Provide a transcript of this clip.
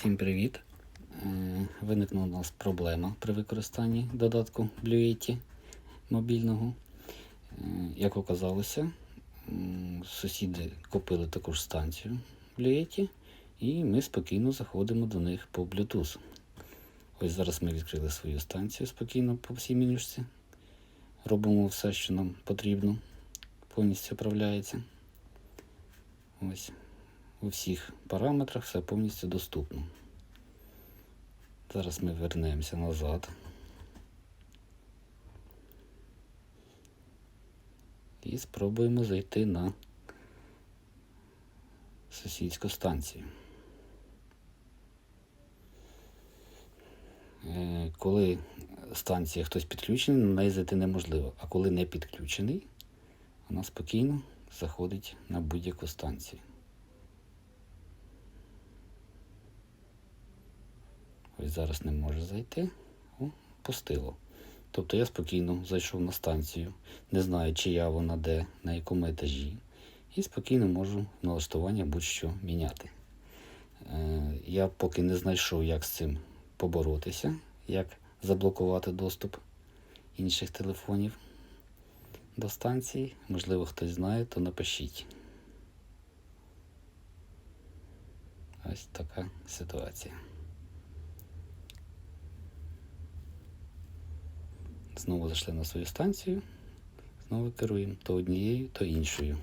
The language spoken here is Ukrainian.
Всім привіт! Е, Виникла у нас проблема при використанні додатку Bluetti мобільного. Е, Як оказалося, сусіди купили таку ж станцію Bluetti і ми спокійно заходимо до них по Bluetooth. Ось зараз ми відкрили свою станцію спокійно по всій менюшці. Робимо все, що нам потрібно. Повністю управляється. Ось у всіх параметрах все повністю доступно. Зараз ми вернемося назад. І спробуємо зайти на сусідську станцію. Е, Коли станція хтось підключений, на неї зайти неможливо. А коли не підключений, вона спокійно заходить на будь-яку станцію. Ось зараз не може зайти. О, пустило. Тобто я спокійно зайшов на станцію, не знаю, чия вона де, на якому етажі. І спокійно можу налаштування будь-що міняти. Е, я поки не знайшов, як з цим поборотися, як заблокувати доступ інших телефонів до станції. Можливо, хтось знає, то напишіть. Ось така ситуація. Знову зайшли на свою станцію, знову керуємо то однією, то іншою.